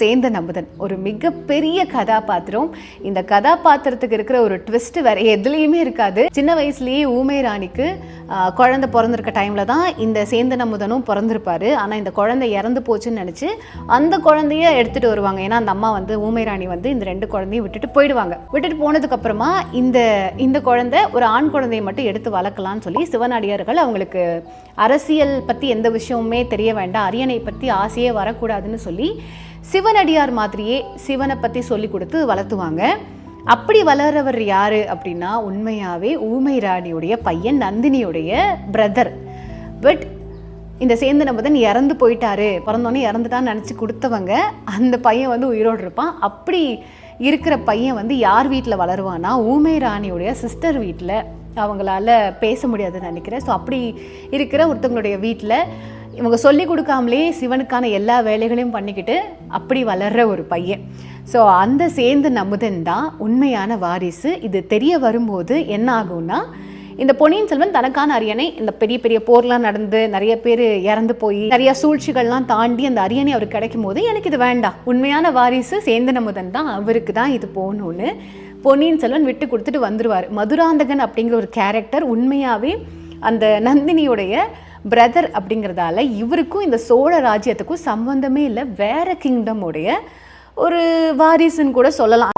சேந்தன் அமுதன் ஒரு மிகப்பெரிய கதாபாத்திரம். இந்த கதாபாத்திரத்துக்கு இருக்கிற ஒரு ட்விஸ்ட் வேற எதுலேயுமே இருக்காது. சின்ன வயசுலேயே ஊமை ராணிக்கு குழந்தை பிறந்திருக்க டைமில் தான் இந்த சேந்தன் அமுதனும் பிறந்திருப்பார். ஆனால் இந்த குழந்தை இறந்து போச்சுன்னு நினச்சி அந்த குழந்தைய எடுத்துகிட்டு வருவாங்க. ஏன்னா அந்த அம்மா வந்து ஊமை ராணி வந்து இந்த ரெண்டு குழந்தையும் விட்டுட்டு போயிடுவாங்க. விட்டுட்டு போனதுக்கப்புறமா இந்த இந்த குழந்தை ஒரு ஆண் குழந்தையை மட்டும் எடுத்து வளர்க்கலாம்னு சொல்லி சிவனடியார்கள் அவங்களுக்கு அரசியல் பற்றி எந்த விஷயமுமே தெரிய வேண்டாம். அரியணை பற்றி ஆசையே வரக்கூடாதுன்னு சொல்லி சிவனடியார் மாதிரியே சிவனை பற்றி சொல்லி கொடுத்து வளர்த்துவாங்க. அப்படி வளர்றவர் யார் அப்படின்னா உண்மையாகவே ஊமை ராணியுடைய பையன் நந்தினியுடைய பிரதர் பட் இந்த சேந்தன் அமுதன் இறந்து போயிட்டாரு. பிறந்தோன்னே இறந்துட்டான்னு நினச்சி கொடுத்தவங்க அந்த பையன் வந்து உயிரோடு இருப்பான். அப்படி இருக்கிற பையன் வந்து யார் வீட்டில் வளருவானா ஊமை ராணியுடைய சிஸ்டர் வீட்டில் அவங்களால பேச முடியாதுன்னு நினைக்கிறேன். ஸோ அப்படி இருக்கிற ஒருத்தவங்களுடைய வீட்டில் இவங்க சொல்லி கொடுக்காமலே சிவனுக்கான எல்லா வேலைகளையும் பண்ணிக்கிட்டு அப்படி வளர்ற ஒரு பையன். ஸோ அந்த சேர்ந்து நமுதன் தான் உண்மையான வாரிசு. இது தெரிய வரும்போது என்ன ஆகும்னா இந்த பொன்னியின் செல்வன் தனக்கான அரியணை இந்த பெரிய பெரிய போர்லாம் நடந்து நிறைய பேர் இறந்து போய் நிறைய சூழ்ச்சிகள்லாம் தாண்டி அந்த அரியணை அவருக்கு கிடைக்கும் போது எனக்கு இது வேண்டாம். உண்மையான வாரிசு சேந்தன் நமுதன் தான் அவருக்கு தான் இது போகணும்னு பொன்னியின் செல்வன் விட்டு கொடுத்துட்டு வந்துடுவார் மதுராந்தகன் அப்படிங்கிற ஒரு கேரக்டர் உண்மையாகவே அந்த நந்தினியுடைய பிரதர் அப்படிங்கிறதால இவருக்கும் இந்த சோழ ராஜ்யத்துக்கும் சம்பந்தமே இல்லை. வேற கிங்டமுடைய ஒரு வாரிசுன்னு கூட சொல்லலாம்.